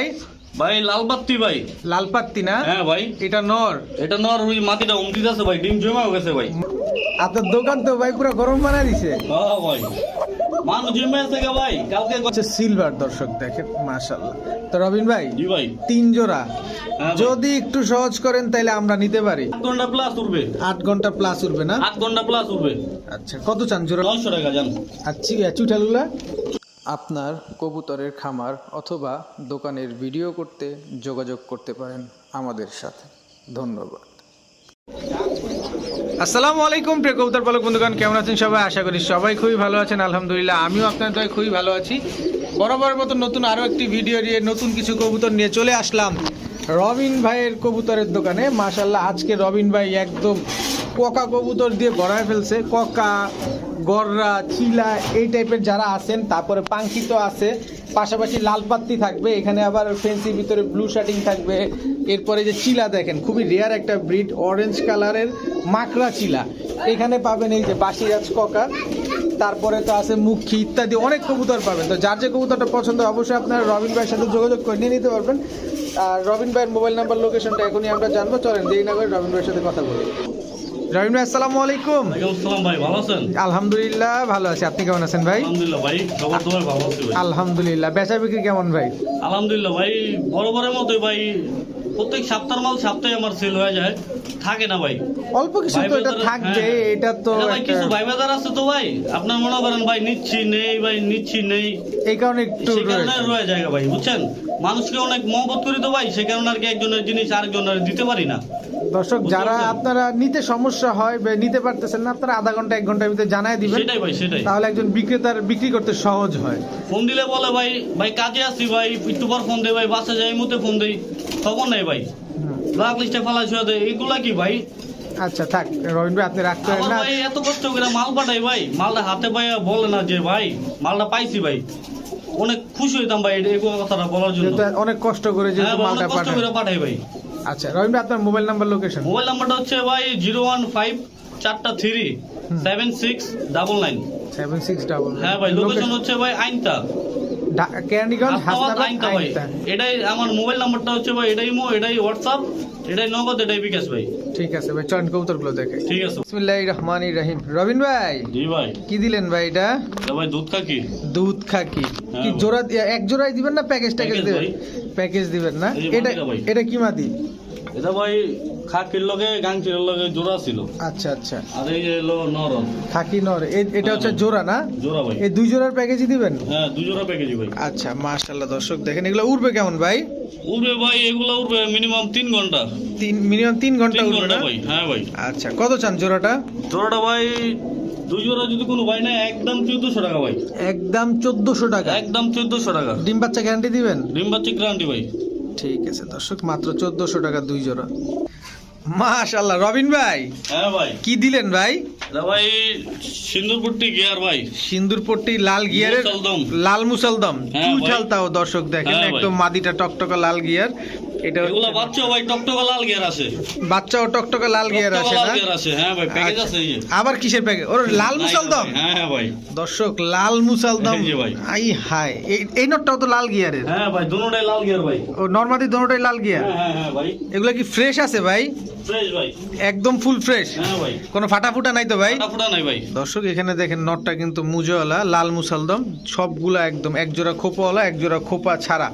ভাই? ভাই লাল ভাই। লাল পাত্তি না? হ্যাঁ ভাই। এটা নর। এটা নর ওই মাটিটা উমটি আছে ভাই ডিম জমাও গেছে ভাই। আপনার দোকান তো ভাই পুরো গরম বানায় দিছে। হ্যাঁ ভাই। মানুষ জমে আছে ভাই কালকে হচ্ছে সিলভার দর্শক দেখেন মাশাল্লাহ তো রবিন ভাই জি ভাই। তিন জোড়া। হ্যাঁ যদি একটু সহজ করেন তাহলে আমরা নিতে পারি। আট ঘণ্টা প্লাস উঠবে। আট ঘণ্টা প্লাস উঠবে না? আট ঘণ্টা প্লাস উঠবে। আচ্ছা কত চান জোড়া? নয়শো টাকা জান আর চুটালুলা আপনার কবুতরের খামার অথবা দোকানের ভিডিও করতে যোগাযোগ করতে পারেন আমাদের সাথে। ধন্যবাদ। আসসালামু আলাইকুম, প্রিয় কবুতর পালক বন্ধুগণ, কেমন আছেন সবাই? আশা করি সবাই খুবই ভালো আছেন, আলহামদুলিল্লাহ। আমিও আপনার দয় খুবই ভালো আছি। বরাবর মতো নতুন আরও একটি ভিডিও নিয়ে নতুন কিছু কবুতর নিয়ে চলে আসলাম। রবিন ভাইয়ের কবুতরের দোকানে। মাশাল্লাহ আজকে রবিন ভাই একদম ককা কবুতর দিয়ে গড়ায় ফেলছে। ককা, গররা, চিলা, এই টাইপের যারা আছেন, তারপরে পাঙ্কিত আছে, পাশাপাশি লাল পাত্তি থাকবে, এখানে আবার ফেন্সির ভিতরে ব্লু শার্টিং থাকবে। এরপরে যে চিলা দেখেন, খুবই রেয়ার একটা ব্রিড অরেঞ্জ কালারের মাকড়া চিলা। এখানে পাবেন এই যে বাসিরাজ ককা, তারপরে তো আছে মুখী ইত্যাদি, অনেক কবুতর পাবেন। তো যার যে কবুতরটা পছন্দ অবশ্যই আপনারা রবিন ভাইয়ের সাথে যোগাযোগ করে নিয়ে নিতে পারবেন। আর রবিন ভাইয়ের মোবাইল নাম্বার লোকেশনটা এখনই আমরা জানব। চলেন দেরি না করে রবিন ভাইয়ের সাথে কথা বলি। ভাই আসসালামু আলাইকুম। আসসালাম ভাই ভালো আছেন? আলহামদুলিল্লাহ ভালো আছি। আপনি কেমন আছেন ভাই? আলহামদুলিল্লাহ ভাই সবার তোমার ভালো আছি ভাই। আলহামদুলিল্লাহ বেচা বিক্রি কেমন ভাই? আলহামদুলিল্লাহ ভাই বরাবরের মতোই ভাই প্রত্যেক মাল সপ্তাহে আমার সেল হয়ে যায়। থাকে না ভাই। অল্প কিছু তো এটা থাকবে হ্যাঁ। এটা তো ভাই কিছু ভাই বাজার আছে তো ভাই। আপনার মনে করেন ভাই নিচ্ছি নেই ভাই নিচ্ছি নেই। এই কারণে একটু। রয়ে যায় ভাই বুঝছেন? মানুষকে অনেক মহবত করি তো ভাই সে কারণে আর কি একজনের জিনিস আরেকজনের দিতে পারি না। দর্শক যারা আপনারা নিতে সমস্যা হয় বা নিতে পারতেছেন না আপনারা আধা ঘণ্টা এক ঘণ্টার ভিতরে জানাই দিবেন। সেটাই ভাই সেটাই। তাহলে একজন বিক্রেতার বিক্রি করতে সহজ হয়। ফোন দিলে বলে ভাই ভাই কাজে আসি ভাই একটু পর ফোন দে ভাই বাসে যাই মুতে ফোন দেই। তখন নেই ভাই। ব্ল্যাক লিস্টে ফেলা শুয়ে দেয়। এগুলা কি ভাই? আচ্ছা থাক রবীন্দ্র ভাই আপনি রাখতে আমার না। ভাই এত কষ্ট করে মাল পাঠাই ভাই। মালটা হাতে পাই বলে না যে ভাই মালটা পাইছি ভাই। অনেক খুশি হইতাম ভাই এই কথাটা বলার জন্য। অনেক কষ্ট করে হ্যাঁ যেহেতু ভাই, মালটা পাঠাই ভাই। আচ্ছা রবীন্দ্র ভাই, আপনার মোবাইল নাম্বার লোকেশন মোবাইল নাম্বারটা হচ্ছে ভাই জিরো ওয়ান ফাইভ চারটা three seven six double nine. Seven six double হ্যাঁ ভাই লোকেশন হচ্ছে ভাই আইনতা কেরানীগঞ্জ হাসনাবাদ হাসনাবাদ আইনতা ভাই। এটাই আমার মোবাইল নাম্বারটা হচ্ছে ভাই এটাই মো এটাই হোয়াটসঅ্যাপ এটাই নগদ এটাই বিকাশ ভাই। ঠিক আছে ভাই কবুতরগুলো দেখে। ঠিক আছে। বিসমিল্লাহির রহমানির রহিম। রবিন ভাই জি ভাই। কি দিলেন ভাই এটা? ভাই দুধ খাকি। দুধ খাকি। হ্যাঁ। কি। জোড়া এক জোড়াই দিবেন না প্যাকেজ ট্যাকেজ দিবেন? ভাই। প্যাকেজ দিবেন না? এটা এটা কি মাদি এটা ভাই খাকির লগে গাংচির লগে জোড়া ছিল। আচ্ছা আচ্ছা। আর এই হলো নরম খাকি নর। এটা হচ্ছে জোড়া না? জোড়া ভাই। এই দুই জোড়ার প্যাকেজই দিবেন? হ্যাঁ দু জোড়া প্যাকেজি ভাই। আচ্ছা মাশাআল্লাহ দর্শক দেখেন এগুলো উড়বে কেমন ভাই? উড়বে ভাই এগুলো উড়বে মিনিমাম তিন ঘণ্টা। তিন মিনিমাম তিন ঘণ্টা উড়বে না? ভাই হ্যাঁ ভাই। আচ্ছা কত চান জোড়াটা? জোড়াটা ভাই দুই জোড়া যদি কোনো ভাই না একদম চোদ্দশো টাকা ভাই। একদম চোদ্দশো টাকা। একদম চোদ্দশো টাকা। ডিম বাচ্চা গ্যারান্টি দিবেন? ডিম বাচ্চি গ্রান্টি ভাই। ঠিক আছে দর্শক মাত্র চোদ্দশো টাকা দুই জোড়া রবিন ভাই হ্যাঁ ভাই। কি দিলেন ভাই? ভাই গিয়ার ভাই। সিন্দুরপট্টি লাল গিয়ারের মুসলদম। লাল মুসলদম। হ্যাঁ চুল। ঠালতাও দর্শক দেখেন হ্যাঁ একদম মাদিটা টকটকা লাল গিয়ার এটা এগুলা বাচ্চা ভাই টকটকা লাল গিয়ার আছে। বাচ্চাও টকটকা লাল গিয়ার আছে না? হ্যাঁ ভাই প্যাকেজ। আছে আবার কিসের প্যাকেজ ওর লাল হ্যাঁ ভাই। দর্শক লাল মুসলদম। আই হাই এই- নটটাও তো লাল গিয়ারের। হ্যাঁ ভাই দুটোটাই লাল গিয়ার ভাই। ও লাল গিয়ার? হ্যাঁ ভাই। এগুলো কি ফ্রেশ আছে ভাই? একদম ফুল ফ্রেশ কোনো ফাটা ফুটা নাই তো ভাই? দর্শক এখানে দেখেন নটটা কিন্তু মুজোওয়ালা লাল মুসালদম সবগুলা একদম এক জোড়া খোপাওয়ালা এক জোড়া খোপা ছাড়া।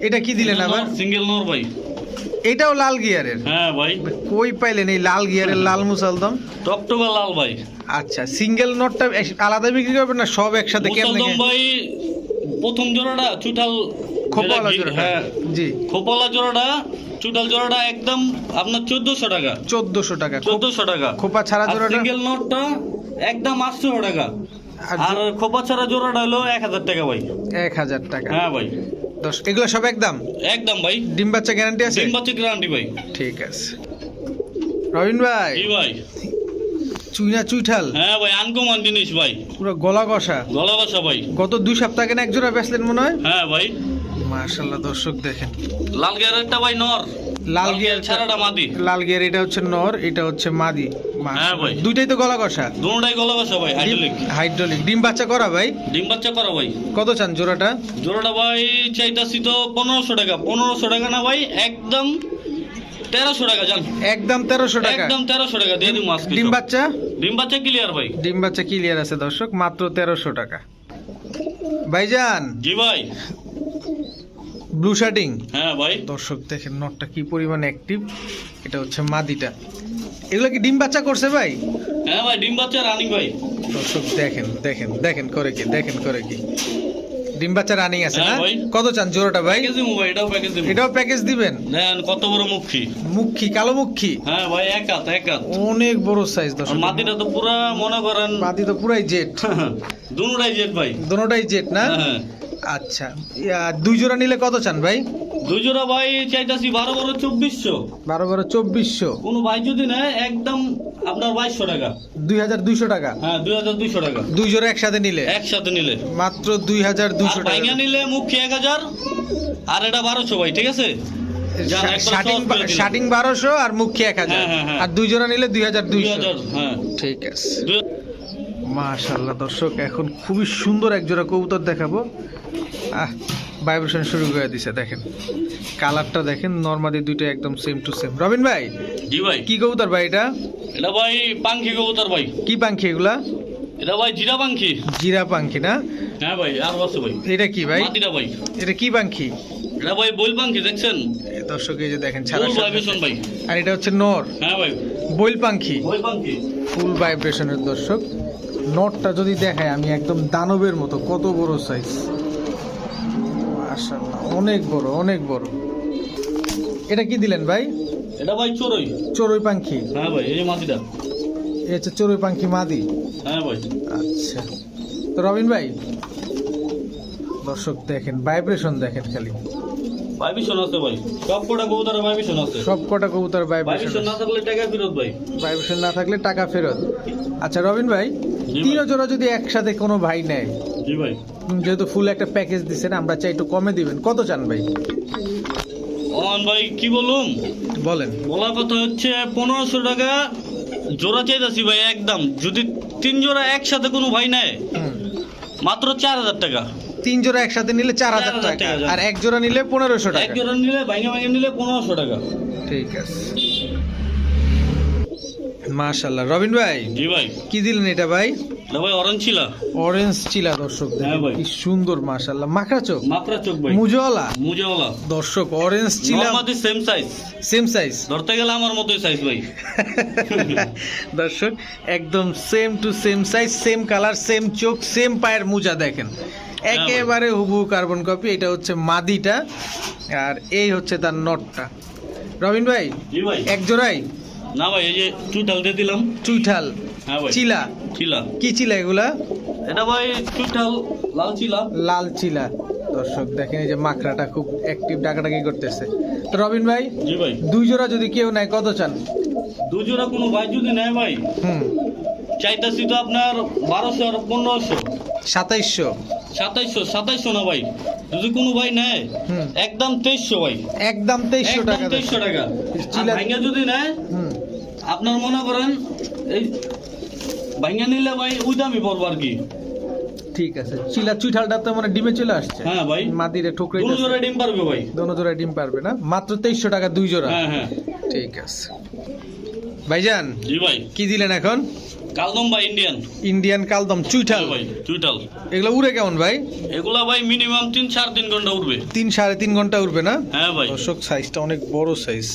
এটা কি দিলেন আবার? সিঙ্গেল নর ভাই। এটাও লাল গিয়ারের? হ্যাঁ ভাই। কই পাইলেন এই লাল গিয়ারের লাল মুসালদম? টকটকা লাল ভাই। আচ্ছা সিঙ্গেল নটটা আলাদা বিক্রি করবেন না সব একসাথে কেমনে মুসলদম ভাই প্রথম জোড়াটা চুটাল খোপাওয়ালা যেটা জোড়া হ্যাঁ। জি। খোপালা জোড়াটা চুটাল জোড়াটা একদম আপনার চোদ্দশো টাকা। চোদ্দশো টাকা খোপ- চোদ্দশো টাকা। খোপা ছাড়া জোড়াটা? সিঙ্গেল নোটটা একদম আটশো টাকা। আর খোপা ছাড়া জোড়াটা হলো এক হাজার টাকা ভাই। এক হাজার টাকা। হ্যাঁ ভাই। দশ। এগুলো সব একদম? একদম ভাই। ডিম বাচ্চা গ্যারান্টি আছে? ডিম বাচ্চা গ্যারান্টি ভাই। ঠিক আছে। রবিন ভাই। জি ভাই। চুইনা চুইঠাল। হ্যাঁ ভাই আনকমন জিনিস ভাই। পুরো গলা কষা গলা কষা ভাই। গত দুই সপ্তাহ কেন এক জোড়া বেচলেন মনে হয়? হ্যাঁ ভাই। মাশাল্লাহ দর্শক দেখেন। লাল গিয়ারেরটা ভাই নর। লাল গিয়ার ছাড়াটা মাদি। লাল গিয়ার এটা হচ্ছে নর এটা হচ্ছে মাদি। হ্যাঁ ভাই। দুইটাই তো গলা কষা দুটাই গলা বসা ভাই হাইড্রোলিক হাইড্রোলিক ডিম বাচ্চা করা ভাই? ডিম বাচ্চা করা ভাই। কত চান জোড়াটা? জোড়াটা ভাই চাইতাছি তো পনেরোশো টাকা। পনেরোশো টাকা না ভাই একদম তেরোশো টাকা জান। একদম তেরোশো টাকা। একদম তেরোশো টাকা দিয়ে দিন আজকে ডিম বাচ্চা? ডিম বাচ্চা ক্লিয়ার ভাই। ডিম বাচ্চা ক্লিয়ার আছে দর্শক। মাত্র তেরোশো টাকা। ভাইজান। জি ভাই। ব্লু শার্টিং হ্যাঁ ভাই। দর্শক দেখেন নটটা কি পরিমাণ অ্যাক্টিভ এটা হচ্ছে মাদিটা। এগুলো কি ডিম বাচ্চা করছে ভাই? হ্যাঁ ভাই ডিম বাচ্চা রানিং ভাই। দর্শক দেখেন দেখেন দেখেন করে কি দেখেন করে কি। ডিম বাচ্চা রানিং আছে না? হ্যাঁ ভাই। কত চান জোড়াটা ভাই? এটাও প্যাকেজ দিবো। এটাও প্যাকেজ দিবেন? দেন কত বড় মুখী। মুখী কালো মুখী? হ্যাঁ ভাই এক হাত এক হাত। অনেক বড় সাইজ দর্শক। মাটিটা তো পুরা মনে করেন মাদি তো পুরাই জেট দুটাই জেট ভাই। দোনোটাই জেট না? হ্যাঁ। আচ্ছা। দুই জোড়া নিলে কত চান ভাই? দুই জোড়া ভাই চাইতাছি বারো বারো চব্বিশশো। বারো বারো চব্বিশশো। কোনো ভাই যদি নেয় একদম আপনার বাইশশো টাকা। দুই হাজার দুইশো টাকা? হ্যাঁ দুই হাজার দুইশো টাকা। দুই জোড়া একসাথে নিলে? একসাথে নিলে। মাত্র দুই হাজার দুইশো টাকা। নিলে মুখী এক হাজার আর এটা বারোশো ভাই ঠিক আছে। শার্টিং বারোশো আর মুখী এক হাজার। হ্যাঁ, হ্যাঁ, হ্যাঁ। আর দুই জোড়া নিলে দুই হাজার দুইশো। ঠিক আছে। মাশাল্লাহ দর্শক এখন খুবই সুন্দর এক জোড়া কবুতর দেখাবো। আহ ভাইব্রেশন শুরু করে দিছে দেখেন। কালারটা দেখেন নর্মালি দুইটা একদম সেম টু সেম রবিন ভাই জি ভাই। কি কবুতর ভাই এটা? এটা ভাই পাঙ্খি কবুতর ভাই। কি পাখি এগুলা? এটা ভাই জিরা পাঙ্খি। জিরা পাখি না? হ্যাঁ ভাই আর আছে ভাই। এটা কি ভাই? মাটিটা ভাই। এটা কি পাখি এটা ভাই বইল পাঙ্খি দেখছেন? দর্শক এই যে দেখেন ছাড়া ভাইব্রেশন ভাই। আর এটা হচ্ছে নর। হ্যাঁ ভাই। বইল পাখি বইল পাঙ্খি। ফুল ভাইব্রেশনের দর্শক। নটটা যদি দেখায় আমি একদম দানবের মতো কত বড় সাইজ মাশাআল্লাহ অনেক বড় অনেক বড়। এটা কি দিলেন ভাই? এটা ভাই চোরই চড়ুই পাখি হ্যাঁ ভাই এই হচ্ছে চড়ুই পাখি মাদি। হ্যাঁ ভাই। আচ্ছা। তো রবিন ভাই দর্শক দেখেন ভাইব্রেশন দেখেন খালি। ভাইব্রেশন আছে ভাই। সব কটা কবুতরের ভাইব্রেশন আছে। সব কটা কবুতর ভাইব্রেশন না থাকলে টাকা ফেরত ভাই। ভাইব্রেশন না থাকলে টাকা ফেরত। আচ্ছা রবিন ভাই জোড়া যদি একসাথে কোনো ভাই নেয় জি ভাই। যেহেতু ফুল একটা প্যাকেজ দিচ্ছেন আমরা চাই একটু কমে দিবেন। কত চান ভাই? অন ভাই কি বলুম বলেন। বলার কথা হচ্ছে পনেরোশো টাকা জোড়া চাইতেছি ভাই একদম। যদি তিন জোড়া একসাথে কোনো ভাই নেয় মাত্র চার হাজার টাকা। তিন জোড়া একসাথে নিলে চার হাজার টাকা। আর এক জোড়া নিলে পনেরোশো টাকা। এক জোড়া নিলে ভাঙে ভাঙে নিলে পনেরোশো টাকা। ঠিক আছে। মাশাল্লাহ রবিন ভাই জি ভাই। কি দিলেন এটা ভাই? এটা ভাই অরেঞ্জ ছিল। অরেঞ্জ চিলা দর্শক হ্যাঁ কি সুন্দর মাশাল্লাহ মাখরা চোখ? চোখ ভাই। মুজওয়ালা? মুজেওয়ালা। দর্শক অরেঞ্জ চিলা নর্মাদি সেম সাইজ সেম সাইজ ধরতে গেলে আমার মতোই সাইজ ভাই। দর্শক একদম same to same size same colour same চোখ সেম পায়ের মুজা দেখেন। একেবারে হুবহু কার্বন কপি এটা হচ্ছে মাদিটা। আর এই হচ্ছে তার নটটা। রবিন ভাই জি ভাই। এক জোড়াই? না ভাই এই যে চুটাল দিয়ে দিলাম। চুইঠাল হ্যাঁ ভাই চিলা। চিলা। কি চিলা এগুলা? এটা ভাই চুটাল লাল চিলা। লাল চিলা। দর্শক দেখেন এই যে মাকড়াটা খুব অ্যাক্টিভ ডাকাডাকি করতেছে। তো রবিন ভাই জি ভাই। দুই জোড়া যদি কেউ নেয় কত চান? দুজোড়া কোনো ভাই যদি নেয় ভাই হুম। চাইতাছি তো আপনার বারোশো আর পনেরোশো। সাতাইশশো। সাতাইশশো সাতাইশশো না ভাই? যদি কোনো ভাই নেয় একদম তেইশশো ভাই। একদম তেইশশো টাকা তেইশশো টাকা। ভাইঙ্গা যদি নেয় আপনার মনে করেন এই ভাইঙ্গা নিলে ভাই ওই দামই পড়ব আর কি। ঠিক আছে। চিলা চুইঠালটা তো মানে ডিমে চলে আসছে। হ্যাঁ ভাই। মাদিরে ঠুকরে দুটো জোড়া ডিম পারবে ভাই। দোনো জোড়া ডিম পারবে না। মাত্র তেইশশো টাকা দুই জোড়া। হ্যাঁ হ্যাঁ। ঠিক আছে। ভাইজান জি ভাই। কি দিলেন এখন? কালদম ভাই ইন্ডিয়ান ইন্ডিয়ান কালদম চুইঠাল। ভাই চুইটাল এগুলো উড়ে কেমন ভাই? এগুলা ভাই মিনিমাম তিন সাড়ে তিন ঘণ্টা উঠবে তিন সাড়ে তিন ঘণ্টা উঠবে না? হ্যাঁ ভাই। দর্শক সাইজটা অনেক বড় সাইজ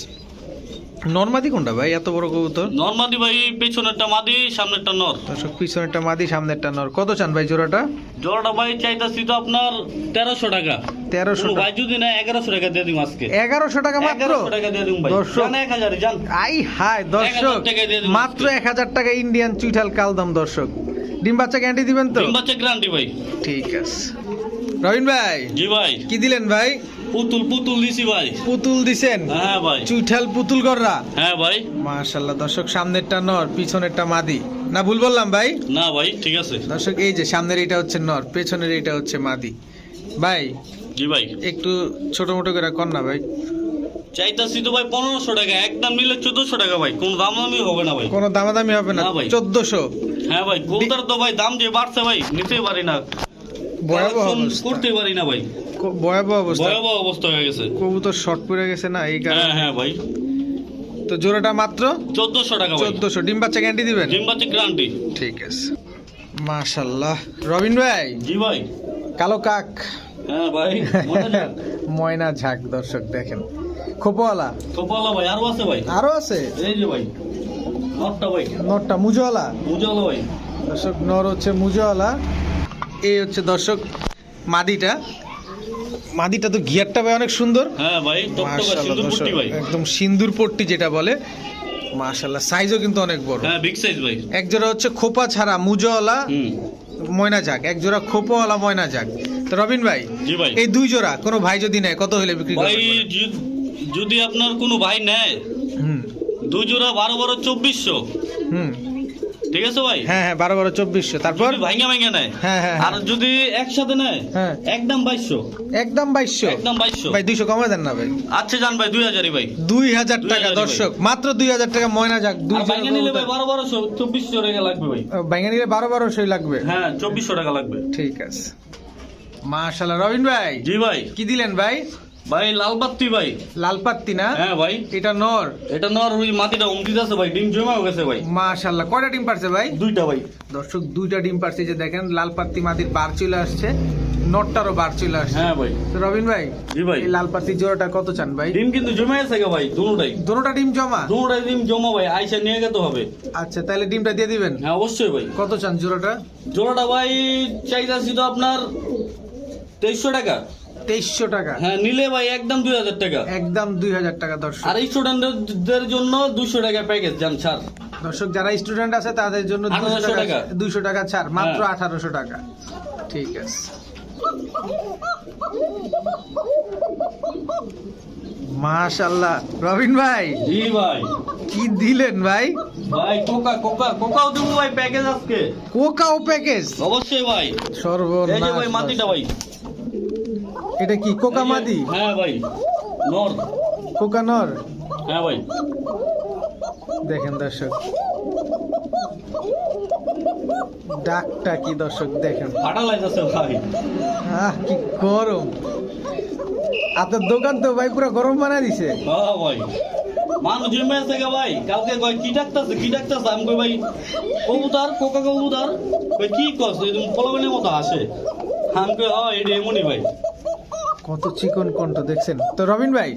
নর্মাদি কোনটা ভাই? এত বড় কবুতর? নর্মালি ভাই পেছনেরটা মাদি সামনেরটা নর। দর্শক পিছনেরটা মাদি সামনেরটা নর। কত চান ভাই জোড়াটা? জোড়াটা ভাই চাইতাছি তো আপনার তেরোশো টাকা। তেরোশো ভাই যদি না এগারোশো টাকা দিয়ে দিম আজকে। এগারোশো টাকা মাত্র? টাকা দিয়ে দিম ভাই। দর্শক। এক হাজার জান। আই হাই দর্শক 1000 টাকা দিয়ে দিন মাত্র। এক হাজার টাকা ইন্ডিয়ান চুইঠাল কালদম দর্শক। ডিম বাচ্চা গ্যারান্টি দিবেন তো? ডিম বাচ্চা গ্যারান্টি ভাই। ঠিক আছে। রবিন ভাই জি ভাই। কি দিলেন ভাই? পুতুল পুতুল দিছি ভাই। পুতুল দিছেন? হ্যাঁ ভাই। চুইঠাল পুতুল গররা হ্যাঁ ভাই। মাশাল্লাহ দর্শক সামনেরটা নর পিছনেরটা মাদি। না ভুল বললাম ভাই? না ভাই ঠিক আছে। দর্শক এই যে সামনের এটা হচ্ছে নর পেছনের এটা হচ্ছে মাদি। ভাই জি ভাই। একটু ছোট মোটো করে কর না ভাই। চাইতাছি তো ভাই পনেরোশো টাকা একদম নিলে চোদ্দশো টাকা ভাই। কোনো দাম দামি হবে না ভাই। কোনো দামাদামি হবে না ভাই। চোদ্দশো। হ্যাঁ ভাই কবুতর তো ভাই দাম যে বাড়ছে ভাই নিতেই পারি না। ভয়াবহ অবস্থা। করতে পারি না ভাই। ভয়াবহ অবস্থা। ভয়াবহ অবস্থা হয়ে গেছে। কবুতর শর্ট পড়ে গেছে না এই কারণে। হ্যাঁ হ্যাঁ ভাই। তো জোড়াটা মাত্র? চোদ্দশো টাকা ভাই। চোদ্দশো। ডিম বাচ্চা গ্যারান্টি দিবেন? গ্রান্টি ঠিক আছে। মাশাল্লাহ রবিন ভাই? জি ভাই। কালো কাক। হ্যাঁ ভাই। ময়না ঝাক। দর্শক দেখেন। খোপওয়ালা? ভাই আরও আছে ভাই। আরও আছে? এই যে ভাই নটটা ভাই। মুজওয়ালা? উজালো ভাই। দর্শক নর হচ্ছে মুজওয়ালা। এই হচ্ছে দর্শক মাদিটা। মাদিটা তো গিয়ারটা ভাই অনেক সুন্দর। হ্যাঁ ভাই একদম সিন্দুর পট্টি যেটা বলে। মাশাল্লাহ সাইজও কিন্তু অনেক বড়। হ্যাঁ বিগ সাইজ ভাই। এক জোড়া হচ্ছে খোপা ছাড়া মুজওয়ালা ময়না যাক। এক জোড়া খোপাওয়ালা ময়না যাক। তো রবিন ভাই জি ভাই। এই দুই জোড়া কোনো ভাই যদি নেয় কত হলে বিক্রি করবেন যদি আপনার কোনো ভাই নেয় হুম। দুই জোড়া বারো বারো চব্বিশশো। হুম। ঠিক আছে ভাই? হ্যাঁ হ্যাঁ বারো বারো চব্বিশশো। তারপর? যদি ভাঙ্গা ভাঙ্গা নেয় হ্যাঁ হ্যাঁ আর যদি একসাথে নেয় হ্যাঁ। একদম বাইশশো। একদম বাইশশো? একদম বাইশশো। ভাই দুইশো কমে দেন না ভাই। আচ্ছা জান ভাই দুই হাজারই ভাই। দুই হাজার টাকা দর্শক মাত্র দুই হাজার টাকা ময়না যাক দুই ভাঙ্গা নিলে ভাই বারো বারোশো চব্বিশশো টাকা লাগবে ভাই। বাইঙ্গা নিলে বারো বারোশোই লাগবে। হ্যাঁ চব্বিশশো টাকা লাগবে। ঠিক আছে। মাশাল্লাহ রবিন ভাই। জি ভাই। কি দিলেন ভাই? ভাই লাল বাত্তি ভাই। লাল পাত্তি না? হ্যাঁ ভাই। এটা নর। এটা নর ওই মাটিটা উমটি আছে ভাই ডিম জমাও গেছে ভাই। মাশাল্লাহ কয়টা ডিম পারছে ভাই? দুইটা ভাই। দর্শক দুইটা ডিম পারছে যে দেখেন লাল পাত্তি মাদির বার চলে আসছে নটটারও বার চলে আসছে। হ্যাঁ ভাই। রবিন ভাই জি ভাই। এই লাল পাত্তি জোড়াটা কত চান ভাই? ডিম কিন্তু জমে আছে গো ভাই দুটোটাই। দুটোটা ডিম জমা? দুটোটাই ডিম জমা ভাই আইসা নিয়ে যেতে হবে। আচ্ছা তাহলে ডিমটা দিয়ে দিবেন? হ্যাঁ অবশ্যই ভাই। কত চান জোড়াটা? জোড়াটা ভাই চাইতাছি তো আপনার তেইশশো টাকা। তেইশশো টাকা। হ্যাঁ নিলে ভাই একদম দুই হাজার টাকা। একদম দুই হাজার টাকা দর্শক। আর স্টুডেন্টদের জন্য দুশো টাকা প্যাকেজ যান ছাড়। দর্শক যারা স্টুডেন্ট আছে তাদের জন্য দুশো টাকা টাকা। দুশো টাকা ছাড় মাত্র হ্যাঁ। আঠারোশো টাকা। ঠিক আছে। মাশাল্লাহ রবিন ভাই জি ভাই। কি দিলেন ভাই? ভাই কোকা কোকা কোকাও দেবো ভাই প্যাকেজ আজকে। কোকাও প্যাকেজ অবশ্যই ভাই। সর্বনাশ ভাই মাটিটা ভাই। এটা কি কোকা মাদি? হ্যাঁ ভাই নর। কোকা নর? হ্যাঁ ভাই। দেখেন দর্শক। ডাকটা কি দর্শক দেখেন। ফাটা লাগতেছে ভাই। আহ কি গরম। আপনার দোকান তো ভাই পুরো গরম বানায় দিছে। হ্যাঁ ভাই। মানুষ জমে আছে ভাই। কালকে কয় কি ডাকতেছে কি ডাকতেছে? আমি কই ভাই কবুতর কোকা কবুতর। কই কি এরকম পোলাবেনের মতো আসে আমি কই হ্যাঁ এটা এমনই ভাই। কত চিকন কণ্ঠ দেখছেন? তো রবিন ভাই।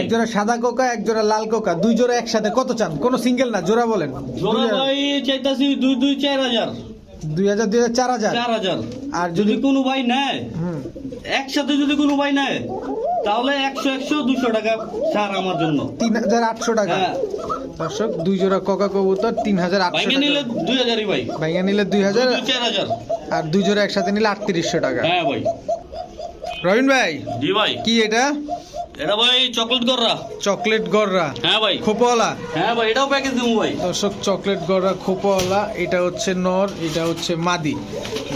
এক জোড়া সাদা কোকা এক জোড়া লাল কোকা দুই জোড়া একসাথে কত চান? কোনো সিঙ্গেল না জোড়া বলেন। জোড়া ভাই চাইতাছি দুই দুই চার হাজার। দুই হাজার দুই হাজার চার হাজার? চার হাজার। আর যদি কোনো ভাই নেয় একসাথে যদি কোনো ভাই নেয় তাহলে একশো একশো দুশো টাকা ছাড় আমার জন্য। তিন হাজার আটশো টাকা। হ্যাঁ। দর্শক দুই জোড়া কোকা কবুতর তিন হাজার আটশো নিলে দুই হাজারই ভাই। ভাইয়া নিলে দুই হাজার। চার হাজার। আর দুই জোড়া একসাথে নিলে আটত্রিশশো টাকা। হ্যাঁ ভাই। রবিন ভাই জি ভাই। কি এটা? এটা ভাই চকলেট কররা চকলেট গররা হ্যাঁ ভাই। খোপাওয়ালা? হ্যাঁ ভাই এটাও প্যাকেজ দেবো ভাই। দর্শক চকলেট গররা খোপাওয়ালা এটা হচ্ছে নর এটা হচ্ছে মাদি।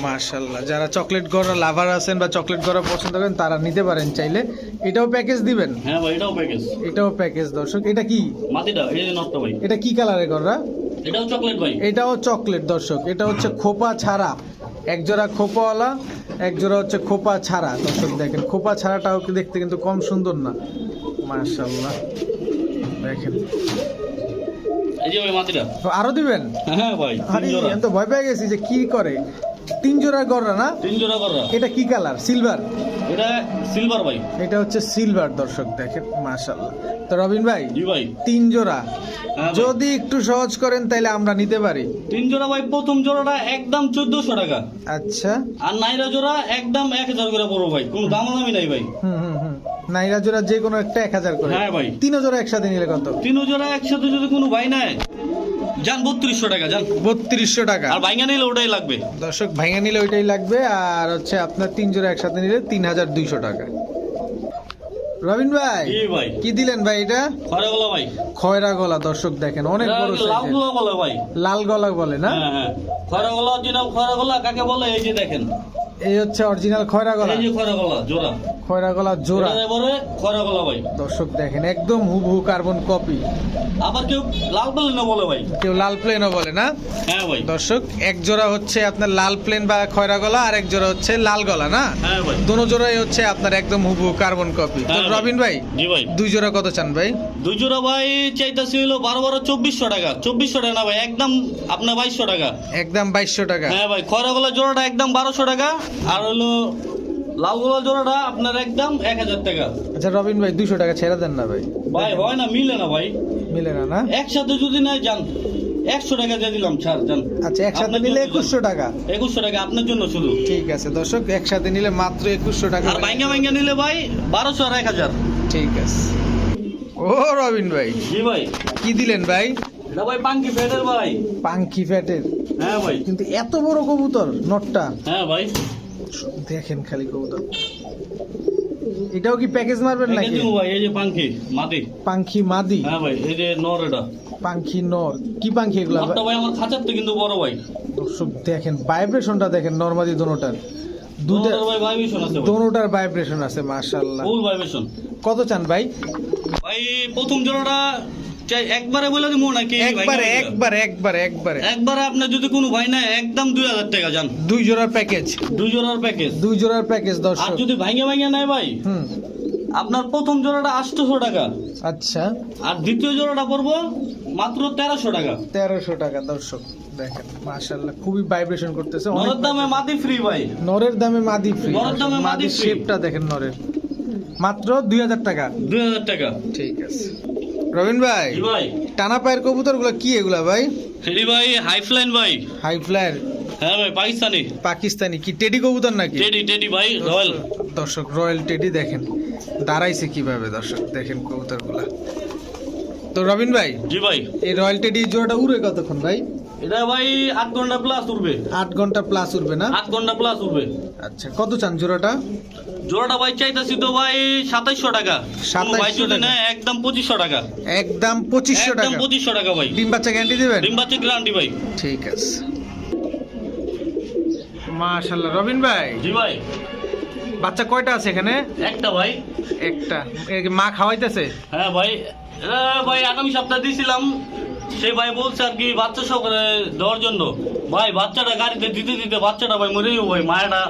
মার্শাল্লাহ যারা চকলেট গররা লাভার আছেন বা চকলেট গররা পছন্দ করেন তারা নিতে পারেন চাইলে। এটাও প্যাকেজ দিবেন? হ্যাঁ ভাই এটাও প্যাকেজ এটাও প্যাকেজ দর্শক। এটা কি? মাটিটা এই যে নটটা ভাই। এটা কি কালারের গররা এটাও চকলেট ভাই। এটাও চকলেট দর্শক। এটা হচ্ছে খোপা ছাড়া। এক জোড়া খোপাওয়ালা এক জোড়া হচ্ছে খোপা ছাড়া দর্শক দেখেন। খোপা ছাড়াটাও দেখতে কিন্তু কম সুন্দর না? মার্শাল্লাহ দেখেন। আরও দিবেন? হ্যাঁ ভাই আমি তো ভয় পেয়ে গেছি যে কি করে? তিন জোড়া গররা না? তিন জোড়া কররা এটা কি কালার? সিলভার এটা সিলভার ভাই। এটা হচ্ছে সিলভার দর্শক দেখেন মাশাল্লাহ তো রবিন ভাই জি ভাই। তিন জোড়া হ্যাঁ যদি একটু সহজ করেন তাহলে আমরা নিতে পারি। তিন জোড়া ভাই প্রথম জোড়াটা একদম চোদ্দশো টাকা। আচ্ছা। আর নাইরা জোড়া একদম এক হাজার করে পড়ব ভাই। কোনো দাম দামি নাই ভাই। হুম হুম হুম। নাইরা জোড়া যে কোনো একটা এক হাজার করে। হ্যাঁ ভাই। তিন জোড়া একসাথে নিলে কত? তিন জোড়া একসাথে যদি কোনো ভাই নেয় যান বত্রিশশো টাকা যান। বত্রিশশো টাকা। আর ভাইঙ্গা নিলে ওটাই লাগবে। দর্শক ভাঙা নিলে ওইটাই লাগবে আর হচ্ছে আপনার তিন জোড়া একসাথে নিলে তিন হাজার দুইশো টাকা। রবিন ভাই ভাই। কি দিলেন ভাই এটা? খরে গলা ভাই। খয়রা গলা দর্শক দেখেন অনেক বড় লাল সাইজের বলে ভাই। লাল গলা বলে না? হ্যাঁ হ্যাঁ। গলা অরিজিনাল খরে গলা কাকে বলে এই যে দেখেন। এই হচ্ছে অরিজিনাল খয়রা গলা। এই যে খরে গলা জোড়া। খয়রা গলা জোড়া খয়রা গলা ভাই। দর্শক দেখেন একদম হুবহু কার্বন কপি। আবার কেউ লাল পেলে না বলে ভাই। কেউ লাল প্লেনও বলে না? হ্যাঁ ভাই। দর্শক এক জোড়া হচ্ছে আপনার লাল প্লেন বা খয়রা গলা আর এক জোড়া হচ্ছে লাল গলা না? হ্যাঁ ভাই। দোনো জোড়াই হচ্ছে আপনার একদম হুবহু কার্বন কপি। তো হ্যাঁ। রবিন ভাই জি ভাই। দুই জোড়া কত চান ভাই? দুই জোড়া ভাই চাইতেছি হলো বারো বারো চব্বিশশো টাকা। চব্বিশশো টাকা না ভাই একদম আপনার বাইশশো টাকা। একদম বাইশশো টাকা। হ্যাঁ ভাই খয়রা গলা জোড়াটা একদম বারোশো টাকা আর হলো লাল গলা জোড়াটা আপনার একদম এক হাজার টাকা। আচ্ছা রবিন ভাই দুশো টাকা ছেড়ে দেন না ভাই। ভাই হয় না মিলে না ভাই। মিলে না না? একসাথে যদি নাই যান। একশো টাকা দিয়ে দিলাম ছাড় যান। আচ্ছা একসাথে নিলে একুশশো টাকা? একুশশো টাকা আপনার জন্য শুধু। ঠিক আছে দর্শক একসাথে নিলে মাত্র একুশশো টাকা আর ভাঙ্গা ভাঙ্গা নিলে ভাই বারোশো আর এক হাজার। ঠিক আছে। ও রবিন ভাই। জি ভাই। কি দিলেন ভাই? এটা ভাই পাঙ্কি ফেডের ভাই। পাঙ্কি ফ্যাটের। হ্যাঁ ভাই। কিন্তু এত বড় কবুতর নটটা। হ্যাঁ ভাই। দেখেন খালি কবুতর। এটাও কি প্যাকেজ মারবেন নাকি? দিবো ভাই এই যে পাঙ্কি মাটি পাঙ্খি মাদি? হ্যাঁ ভাই এই যে নর এটা। পাঙ্খি নর। কি পাঙ্খি এগুলা? নরটা ভাই আমার খাঁচার তো কিন্তু বড় ভাই। দর্শক দেখেন ভাইব্রেশনটা দেখেন নর্মাদি দোনোটার দুটা দুটার ভাই ভাইব্রেশন আছে ভাই। দোনোটার ভাইব্রেশন আছে মাশাআল্লাহ। ফুল ভাইব্রেশন কত চান ভাই? ভাই প্রথম জোড়াটা একবারে বলে দিব নাকি একবারে? একবারে একবারে একবারে। একবারে আপনার যদি কোনো ভাই না একদম দুই হাজার টাকা যান। দুই জোড়ার প্যাকেজ। দুই জোড়ার প্যাকেজ। দুই জোড়ার প্যাকেজ আর যদি নেয় ভাই হুম। আপনার প্রথম জোড়াটা আটশোশো টাকা। আচ্ছা। আর দ্বিতীয় জোড়াটা পড়ব মাত্র তেরোশো টাকা। তেরোশো টাকা দর্শক দেখেন মাশাআল্লাহ খুবই ভাইব্রেশন করতেছে নরের দামে মাটি ফ্রি ভাই। নরের দামে মাদি ফ্রি নরের দামে মাদি। শেপটা দেখেন নরের। মাত্র দুই হাজার টাকা। দুই হাজার টাকা। ঠিক আছে। রবিন ভাই ভাই। টানা পায়ের কবুতরগুলো কি এগুলা ভাই? ফেরি ভাই হাই ফ্লাইন ভাই। হাই ফ্লাইন হ্যাঁ ভাই পাকিস্তানি। পাকিস্তানি কি টেডি কবুতর নাকি? টেডি টেডি ভাই রয়্যাল। দর্শক রয়্যাল টেডি দেখেন। দাঁড়াইছে কীভাবে দর্শক দেখেন কবুতরগুলা তো রবিন ভাই জি ভাই। এই রয়্যাল টেডি জোড়াটা উড়ে কতক্ষণ ভাই? এটা ভাই আট ঘণ্টা প্লাস উঠবে আট ঘণ্টা প্লাস উঠবে না? আট ঘণ্টা প্লাস উঠবে আচ্ছা কত চান জোড়াটা? জোড়াটা ভাই চাইতেছি তো ভাই সাতাইশশো টাকা। কোনো ভাই 2700 যদি টাকা। একদম পঁচিশশো টাকা। একদম পঁচিশশো টাকা। পঁচিশশো টাকা ভাই। ডিম বাচ্চা গ্যারান্টি দেবেন? ডিম বাচ্চা গ্যারান্টি ভাই। ঠিক আছে। মাশাল্লাহ রবিন ভাই জি ভাই। বাচ্চা কয়টা আছে এখানে? একটা ভাই। একটা। মা খাওয়াইতেছে? হ্যাঁ ভাই। ভাই আগামী সপ্তাহে দিয়েছিলাম সেই ভাই বলছে আর কি, বাচ্চা সকলে দেওয়ার জন্য। ভাই, বাচ্চাটা গাড়িতে দিতে দিতে বাচ্চাটা ভাই মরে ভাই, মায়েরা।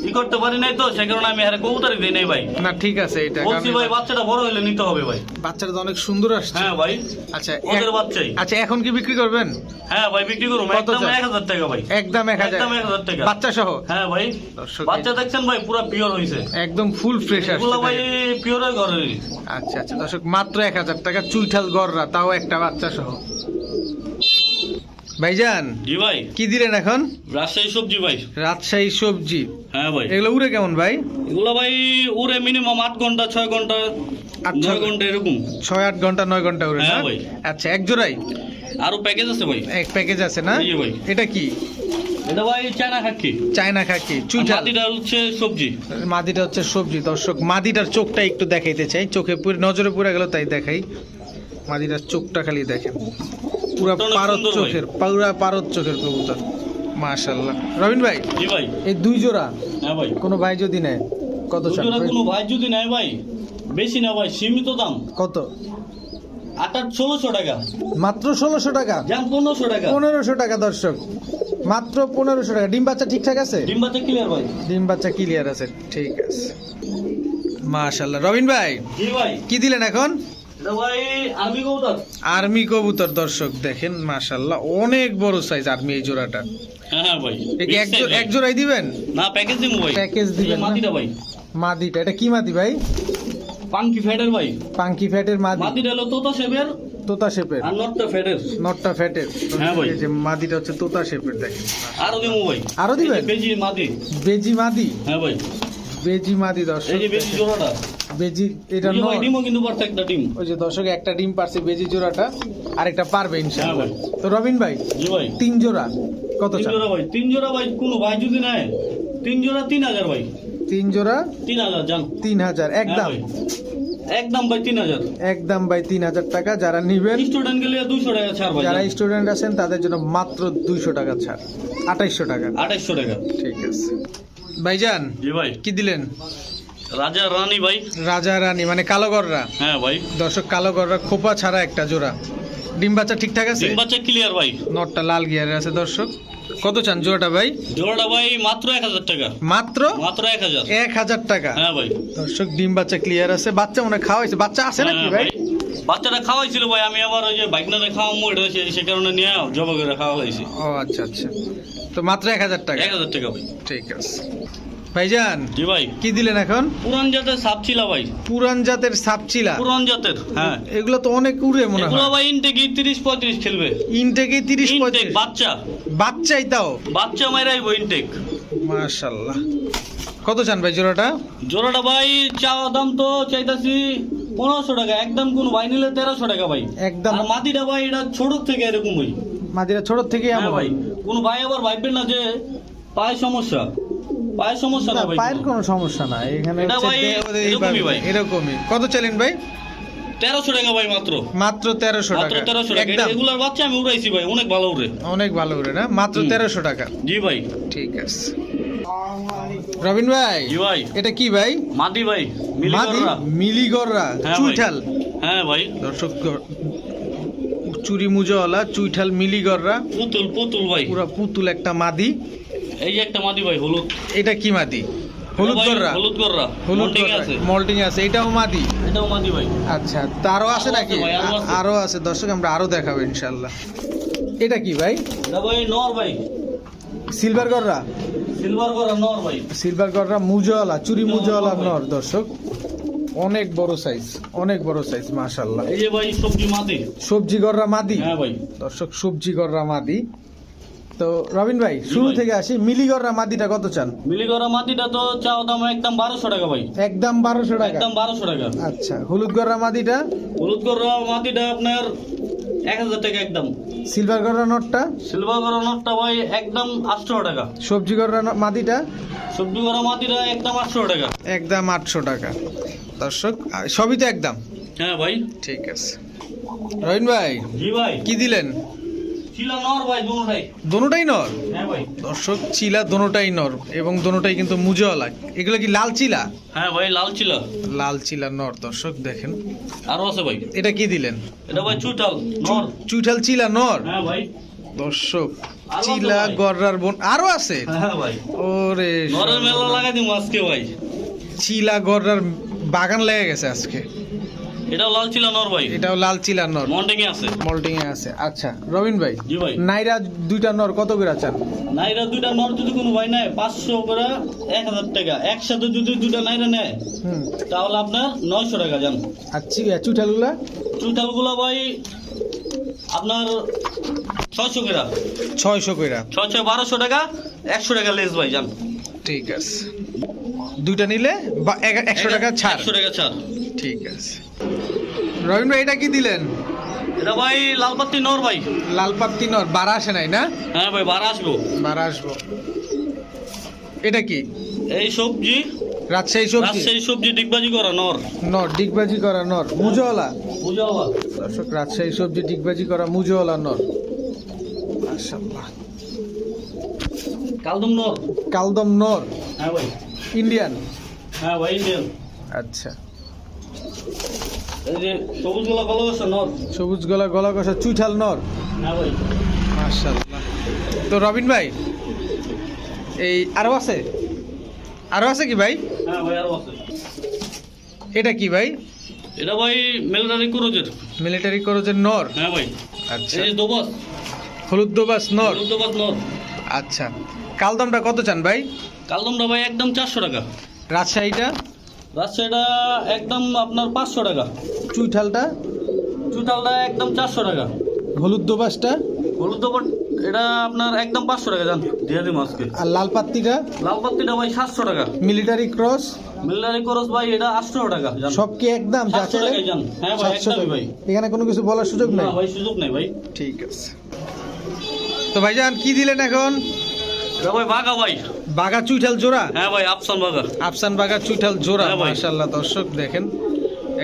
ই করতে পারি নাই তো সে কারণে আমি আর কবুতারি দিই নাই ভাই। না ঠিক আছে এটা বলছি ভাই বাচ্চাটা বড় হলে নিতে হবে ভাই। বাচ্চাটা তো অনেক সুন্দর আসছে। হ্যাঁ ভাই আচ্ছা ওদের বাচ্চাই। আচ্ছা এখন কি বিক্রি করবেন? হ্যাঁ ভাই বিক্রি করুন একদম চাই? এক হাজার টাকা ভাই। একদম এক হাজার। একদম এক হাজার টাকা। বাচ্চা সহ? হ্যাঁ ভাই বাচ্চা দেখছেন ভাই পুরো পিওর হয়েছে একদম ফুল ফ্রেশ এগুলো ভাই আসছে পিওরের ঘরে আচ্ছা আচ্ছা দর্শক মাত্র এক হাজার টাকা চুইঠাল গড়রা তাও একটা বাচ্চা সহ। ভাইজান জি ভাই। কি দিলেন এখন? রাজশাহী সবজি ভাই। রাজশাহী সবজি। হ্যাঁ ভাই। এগুলো উড়ে কেমন ভাই? এগুলো ভাই উড়ে মিনিমাম আট ঘণ্টা ছয় ঘণ্টা আট ছয়- ঘণ্টা এরকম। ছয় আট ঘণ্টা নয় ঘণ্টা উড়ে হ্যাঁ ভাই। আচ্ছা এক জোড়াই? আরও প্যাকেজ আছে ভাই। এক প্যাকেজ আছে না? ভাই। এটা কি? এটা ভাই চায়না খাকি। চায়না খাকি হচ্ছে সবজি। মাদিটা হচ্ছে সবজি দর্শক। মাদিটার চোখটা একটু দেখাইতে চাই। চোখে পুরো নজরে পড়ে গেল তাই দেখাই। মাদিটার চোখটা খালি দেখেন। পুরো চোখের পুরা চোখের কবুতর মাশাল্লাহ রবিন ভাই জি ভাই। এই দুই জোড়া? হ্যাঁ ভাই। কোনো ভাই যদি নেয় কত কোনো ভাই যদি নেয় ভাই বেশি না ভাই সীমিত দাম। কত? ষোলোশো টাকা। মাত্র ষোলোশো টাকা? পনেরোশো টাকা। পনেরোশো টাকা দর্শক। মাত্র পনেরোশো টাকা। ডিম বাচ্চা ঠিকঠাক আছে? ডিম বাচ্চা ক্লিয়ার ভাই। ডিম বাচ্চা ক্লিয়ার আছে ঠিক আছে। মাশাল্লাহ রবিন ভাই জি ভাই। কি দিলেন এখন? আর্মি কবুতর। দর্শক দেখেন মাশাল্লাহ অনেক বড় সাইজ আর্মি এই জোড়াটা। হ্যাঁ হ্যাঁ এক জোড়াই দিবেন? না প্যাকেজ দিব ভাই। Package দিবেন? মাটিটা ভাই। মাদিটা এটা কি মাদি ভাই? পাঙ্কি ফ্যাটের ভাই। পাঙ্কি ফ্যাটের মাদি মাটিটা হলো তোতা শেপের। তোতা শেপের। আর নটটা ফ্যাটের নটটা ফ্যাটের হ্যাঁ ভাই। যে মাদিটা হচ্ছে তোতা শেপের দেখেন। আরও দিব ভাই। আরও দিবেন? এই বেজি মাটি। বেজি মাদি হ্যাঁ ভাই। বেজি মাদি দর্শক এই যে বেজি জোড়াটা। বেজি এটা এই যে ভাই নর ডিমও কিন্তু পারছে একটা ডিম। ওই যে দর্শক একটা ডিম পারছে বেজি জোড়াটা আরেকটা পারবে ইনশাআল্লাহ। হ্যাঁ তো রবিন ভাই জি ভাই। তিন জোড়া কত তিন জোড়া ভাই তিন জোড়া ভাই কোনো ভাই যদি নেয় তিন জোড়া তিন হাজার ভাই। তিন জোড়া? তিন হাজার জান। তিন হাজার হ্যাঁ একদম। একদম ভাই তিন হাজার। একদম ভাই তিন হাজার টাকা যারা নিবেন স্টুডেন্ট গেলে দুশো টাকা ছাড় ভাই যারা স্টুডেন্ট আছেন তাদের জন্য মাত্র দুইশো টাকা ছাড় আঠাইশশো টাকা। আঠাইশশো টাকা। ঠিক আছে। ভাইজান জি ভাই। কি দিলেন? রাজা রানী ভাই। রাজা রানী মানে কালো গররা হ্যাঁ ভাই। দর্শক কালো গররা খোপা ছাড়া একটা জোড়া। ডিম বাচ্চা ঠিকঠাক আছে? ডিম বাচ্চা ক্লিয়ার ভাই। নটটা লাল গিয়ারে আছে দর্শক। কত চান জোড়াটা ভাই? জোড়াটা ভাই মাত্র এক হাজার টাকা। মাত্র? মাত্র এক হাজার। এক হাজার টাকা। হ্যাঁ ভাই। দর্শক ডিম বাচ্চা ক্লিয়ার আছে। বাচ্চা মনে হয় খাওয়াইছে বাচ্চা আছে নাকি হ্যাঁ ভাই? বাচ্চাটা খাওয়াইছিল ভাই। আমি আবার ওই যে বাইকনারে খাওয়ামো এটা সে- সে কারণে নিয়ে জবা করে খাওয়া হয়েছে। ও আচ্ছা আচ্ছা। তো মাত্র এক হাজার টাকা। এক হাজার টাকা ভাই। ঠিক আছে। ভাইজান জি ভাই। কি দিলেন এখন? পুরান জাতের সাপ ছিল ভাই। পুরান জাতের সাপচিলা পুরান জাতের। হ্যাঁ এগুলো তো অনেক উড়ে মনে এগুলো ভাই ইনটেক তিরিশ পঁয়ত্রিশ খেলবে। ইনটেকে তিরিশ ইনটেক পঁয়ত্রিশ। বাচ্চা। বাচ্চাই তাও? বাচ্চা মাইরাইব ইনটেক মাশাল্লাহ। কত চান ভাই জোড়াটা? জোড়াটা ভাই চাওয়া দাম তো চাইতাছি পনেরোশো টাকা। একদম কোন ভাই নিলে তেরোশো টাকা ভাই। একদম। মাটিটা ভাই এটা ছোট থেকে এরকমই মাদিরা ছোট থেকে হ্যাঁ ভাই কোন ভাই আবার ভাববেন না যে পায়ের সমস্যা। পায়ের সমস্যা না না, ভাই? পায়ের কোনো সমস্যা না এখানে এরকমই এইভাবে- ভাই। এরকমই। কত চাইলেন ভাই? তেরোশো টাকা ভাই মাত্র। মাত্র তেরোশো টাকা। তেরোশো টাকা। এগুলার বাচ্চা আমি উড়াইছি ভাই অনেক ভালো উড়ে। অনেক ভালো করে না? মাত্র তেরোশো টাকা। জি ভাই। ঠিক আছে। রবিন ভাই জি ভাই। এটা কি ভাই? মাদি ভাই মিলিগররা হ্যাঁ। চুইঠাল। হ্যাঁ ভাই। দর্শক চুরি মুজোওয়ালা চুইঠাল মিলিগররা পুতুল পুতুল ভাই। পুরা পুতুল একটা মাদি। এই যে একটা মাদি ভাই হলুদ। এটা কি মাদি? হলুদ গররা। হলুদ কররা হলুদ আছে। মল্টিং আছে। এটাও মাদি? এটাও মাদি ভাই। আচ্ছা তারও আছে নাকি? আরও আছে। দর্শক আমরা আরও দেখাবো ইনশাল্লাহ এটা কি ভাই? এটা ভাই নর ভাই। সিলভার গররা? সিলভার করা নর ভাই। সিলভার গররা মুজোওয়ালা চুরি মুজোওয়ালা নর দর্শক। অনেক বড় সাইজ অনেক বড় সাইজ মাশাল্লাহ এই যে ভাই সবজি মাদি। সবজি গররা মাদি? হ্যাঁ ভাই। দর্শক সবজি গররা মাদি। তো রবিন ভাই শুরু থেকে আসি। মিলি গররা মাদিটা কত চান? মিলি করা মাটিটা তো চাও দাম একদম বারোশো টাকা ভাই। একদম বারোশো টাকা? একদম বারোশো টাকা। আচ্ছা হলুদ গররা মাদিটা? হলুদ করা মাটিটা আপনার এক হাজার টাকা একদম। সিলভার গররা নটটা? সিলভার করা নটটা ভাই একদম আটশো টাকা। সবজি ন- মাদিটা? সবজি করা মাটিটা একদম আটশো টাকা। একদম আটশো টাকা। দর্শক সবই তো একদম। হ্যাঁ ভাই। ঠিক আছে। রবিন ভাই জি ভাই। কি দিলেন ছিল নর ভাই দুটাই দোনোটাই নর? হ্যাঁ ভাই। দর্শক চিলা দোনোটাই নর এবং দোনোটাই কিন্তু মুজোওয়ালা। এগুলো কি লাল চিলা? হ্যাঁ ভাই লাল ছিল লাল চিলা নর দর্শক দেখেন। আরও আছে ভাই। এটা কি দিলেন? এটা ভাই চুটাল নর। চুইঠাল চিলা নর? হ্যাঁ ভাই। দর্শক চিলা গররার বোন আরও আছে? হ্যাঁ ভাই। ওরে নরের মেলা লাগাই দিম আজকে ভাই। চিলা গররার বাগান লেগে গেছে আজকে। এটাও লাল ছিল নর ভাই? এটাও লাল চিলা নর। মন্টেঙে আছে। মল্টিং এ আছে। আচ্ছা রবিন ভাই জি ভাই। নাইরা দুইটা নর কত করে চান? নাইরা দুইটা নর যদি কোনো ভাই নেয় পাঁচশো করে এক হাজার টাকা। একসাথে যদি দুইটা নাইরা নেয় হুম। তাহলে আপনার নয়শো টাকা যান। আর চুইঠালগুলা চুইটালগুলা ভাই আপনার ছয়শো করে। ছয়শো কইরা ছয় ছয় বারোশো টাকা একশো টাকা লেস ভাই যান। ঠিক আছে। দুইটা নিলে একশো টাকা ছাড়। একশো টাকা ছাড়। ঠিক আছে। রবীন্দ্র এটা কি দিলেন? এটা ভাই লালপাত্তি নর ভাই। নর বারা আসে নাই না? হ্যাঁ ভাই বার আসব বারা আসব। এটা কি? এই সবজি রাজশাহী সবজি? রাজশাহী সবজি ডিগবাজি করা নর। নর ডিগবাজি করা নর মুজোওয়ালা? বুঝা দর্শক রাজশাহী সবজি ডিগবাজি করা মুজোওয়ালা নর। মাশাআল্লাহ। কালদম নর। কালদম নর। হ্যাঁ ভাই। ইন্ডিয়ান? হ্যাঁ ভাই ইন্ডিয়ান। আচ্ছা। সবুজগুলা ভালোবাসা নর? সবুজ গলা গলা কষা চুইঠাল নর? মাশাআল্লাহ। তো রবিন ভাই এই আরও আছে? আরও আছে কি ভাই? হ্যাঁ ভাই আরও আছে। এটা কি ভাই? এটা ভাই মিলিটারি ক্রুজের মিলিটারি করজের নর? হ্যাঁ ভাই। আচ্ছা। এই দোবাস। হলুদ দোবাস নর? দোবাস নর। আচ্ছা। কালদমটা কত চান ভাই? কালদমটা ভাই একদম চারশো টাকা। রাজশাহীটা? রাজশাহীটা একদম আপনার পাঁচশো টাকা। চুইঠালটা? চুটালটা একদম চারশো টাকা। হলুদ দোবাসটা হলুদ দোবট এটা আপনার একদম পাঁচশো টাকা জান। দিয়ে দিম আর লাল পাত্তিটা? লাল পাত্তিটা ভাই সাতশো টাকা। Military cross? মিলিটারি খরচ ভাই এটা আটশো টাকা সব কি একদম যা সাতশো চাইলে জান। হ্যাঁ ভাই সাতশো ভাই। এখানে কোনো কিছু বলার সুযোগ নেই? ভাই সুযোগ নেই ভাই। ঠিক আছে। তো ভাইজান কি দিলেন এখন? ভাই বাঘা ভাই। বাগা চুইঠাল জোড়া? হ্যাঁ ভাই আফসান বাঘা। আফসান বাগা চুইঠাল জোড়া হ্যাঁ মাশাআল্লাহ দর্শক দেখেন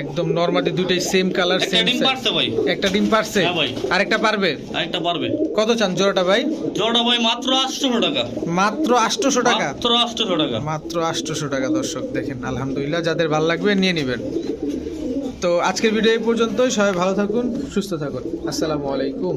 একদম নরমালি দুইটাই সেম কালার একটা সেম ডিম পারছে ভাই। একটা ডিম পারছে? হ্যাঁ ভাই। আরেকটা পারবে? আরেকটা পারবে। কত চান জোড়াটা ভাই? জোড়া ভাই মাত্র আটশোশো টাকা। মাত্র আটশোশো টাকা? মাত্র আটশোশো টাকা। মাত্র আটশোশো টাকা দর্শক দেখেন আলহামদুলিল্লাহ যাদের ভালো লাগবে নিয়ে নেবেন। তো আজকের ভিডিও এই পর্যন্তই সবাই ভালো থাকুন সুস্থ থাকুন। আসসালামু আলাইকুম।